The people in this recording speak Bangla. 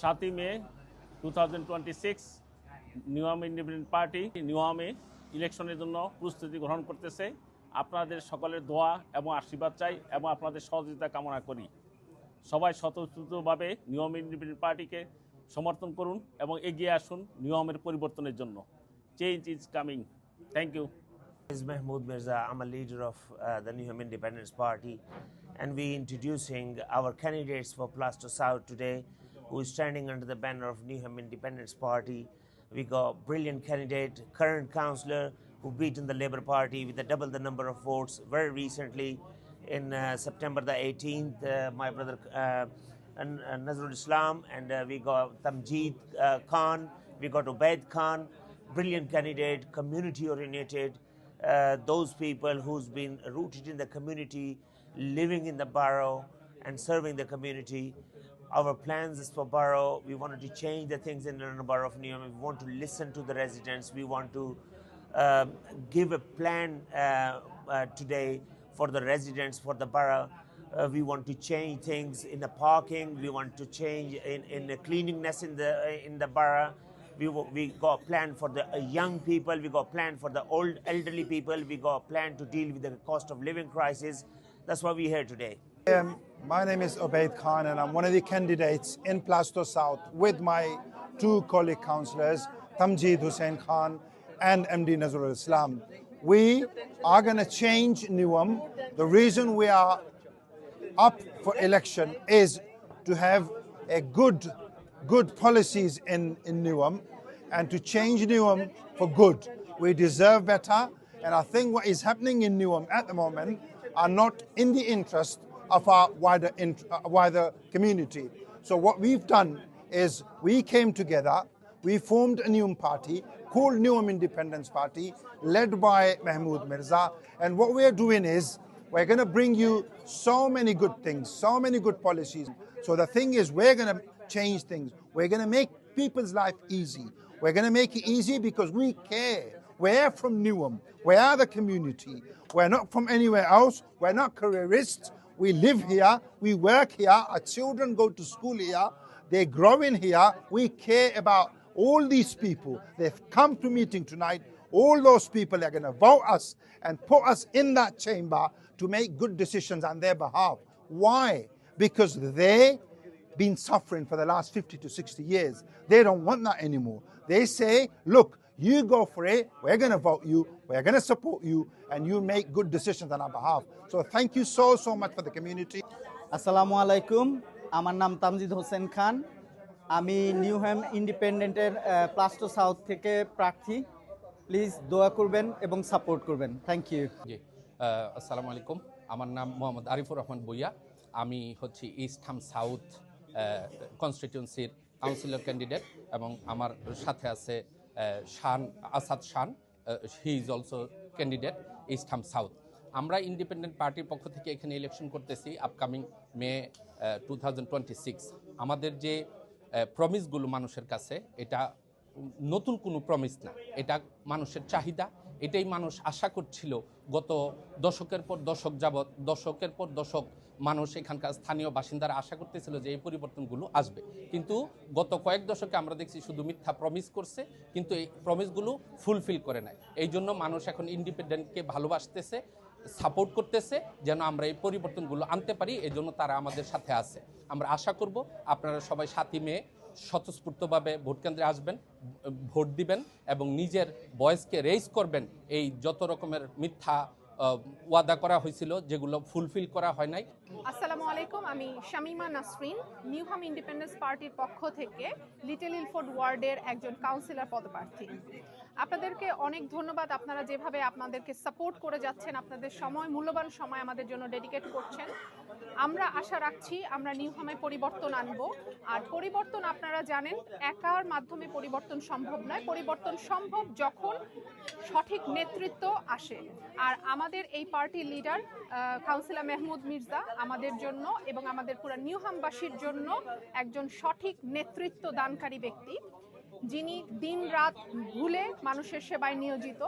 সাতই May two thousand twenty six party নিউয়ামে ইলেকশনের জন্য প্রস্তুতি গ্রহণ করতেছে। আপনাদের সকলের দোয়া এবং আশীর্বাদ চাই এবং আপনাদের সহযোগিতা কামনা করি। সবাই স্বতঃস্ফূর্তভাবে নিয়ম ইন্ডিপেন্ডেন্ট পার্টিকে সমর্থন করুন এবং এগিয়ে আসুন নিয়মের পরিবর্তনের জন্য। Change is coming thank you is Mahmoud Mirza. I'm a leader of uh, the Home Independence Party, and we introducing our candidates for Plaster South today, who is standing under the banner of Newham Independence Party. We got brilliant candidate, current councillor, who beat in the Labour Party with a double the number of votes very recently. In uh, September the 18th, uh, my brother uh, uh, Nazrul Islam, and uh, we got Tamjeed uh, Khan, we got Ubaid Khan, brilliant candidate, community oriented those people who's been rooted in the community, living in the borough and serving the community. Our plans is for borough. We wanted to change the things in the borough of Neom. We want to listen to the residents. We want to um, give a plan uh, uh, today for the residents, for the borough. Uh, we want to change things in the parking. We want to change in, in the cleanliness in the in the borough. We, we got a plan for the uh, young people. We got a plan for the old elderly people. We got a plan to deal with the cost of living crisis. That's why we're here today. Um, my name is Obaid Khan, and I'm one of the candidates in Plasto South with my two colleague councillors, Tamjid Hussain Khan and MD Nazrul Islam. We are going to change Newham. The reason we are up for election is to have a good, good policies in, in Newham and to change Newham for good. We deserve better, and I think what is happening in Newham at the moment are not in the interest of our wider, uh, wider community. So what we've done is we came together, we formed a new party called Newham Independence Party, led by Mahmoud Mirza, and what we're doing is we're going to bring you so many good things, so many good policies. So the thing is, we're going to change things. We're going to make people's life easy. We're going to make it easy because we care. We're from Newham. We are the community. We're not from anywhere else. We're not careerists. We live here. We work here. Our children go to school here. They grow in here. We care about all these people. They've come to meeting tonight. All those people are going to vote us and put us in that chamber to make good decisions on their behalf. Why? Because they've been suffering for the last 50 to 60 years. They don't want that anymore. They say, look, you go for it, we're going to vote you, we're going to support you, and you make good decisions on our behalf. So thank you so, so much for the community. আসসালামু আলাইকুম আমার নাম তামজিদ হোসেন খান আমি নিউহ্যাম ইন্ডিপেন্ডেন্টের প্লাস্টো সাউথ থেকে প্রার্থী প্লিজ দোয়া করবেন এবং সাপোর্ট করবেন থ্যাংক ইউ জি আসসালামু আলাইকুম আমার নাম মোহাম্মদ আরিফুর রহমান বইয়া আমি হচ্ছি east Ham south কনস্টিটিউন্সির councillor candidate এবং আমার সাথে আছে Shan, Asad Shan he is also candidate East Ham South আমরা ইন্ডিপেন্ডেন্ট পার্টির পক্ষ থেকে এখানে ইলেকশন করতেছি আপকামিং মে টু আমাদের যে প্রমিসগুলো মানুষের কাছে, এটা নতুন কোনো প্রমিস না। এটা মানুষের চাহিদা এটাই মানুষ আশা করছিল গত দশকের পর দশক যাবৎ, দশকের পর দশক মানুষ এখানকার স্থানীয় বাসিন্দারা আশা করতেছিল যে এই পরিবর্তনগুলো আসবে। কিন্তু গত কয়েক দশকে আমরা দেখছি শুধু মিথ্যা প্রমিস করছে, কিন্তু এই প্রমিসগুলো ফুলফিল করে নেয় এই জন্য মানুষ এখন ইন্ডিপেন্ডেন্টকে ভালোবাসতেছে সাপোর্ট করতেছে, যেন আমরা এই পরিবর্তনগুলো আনতে পারি এই জন্য তারা আমাদের সাথে আছে। আমরা আশা করব আপনারা সবাই সাথী মেয়ে স্বতঃস্ফূর্তভাবে ভোট কেন্দ্রে আসবেন, ভোট দিবেন এবং নিজের বয়সকে রেজ করবেন এই যত রকমের মিথ্যা ওয়াদা করা হয়েছিল যেগুলো ফুলফিল করা হয় নাই। আসসালামু আলাইকুম, আমি শামিমা নাসরিন নিউহাম ইন্ডিপেন্ডেন্স পার্টির পক্ষ থেকে লিটল ইলফোর্ড ওয়ার্ডের একজন কাউন্সিলর পদপ্রার্থী। আপনাদেরকে অনেক ধন্যবাদ, আপনারা যেভাবে আপনাদেরকে সাপোর্ট করে যাচ্ছেন, আপনাদের সময়, মূল্যবান সময় আমাদের জন্য ডেডিকেট করছেন। আমরা আশা রাখছি আমরা নিউহামে পরিবর্তন আনব। আর পরিবর্তন আপনারা জানেন, একার মাধ্যমে পরিবর্তন সম্ভব নয়। পরিবর্তন সম্ভব যখন সঠিক নেতৃত্ব আসে। আর আমাদের এই পার্টির লিডার কাউন্সিলর মেহমুদ মির্জা আমাদের জন্য এবং আমাদের পুরো নিউহামবাসীর জন্য একজন সঠিক নেতৃত্ব দানকারী ব্যক্তি। যিনি দিন রাত ভুলে মানুষের সেবায় নিয়োজিত।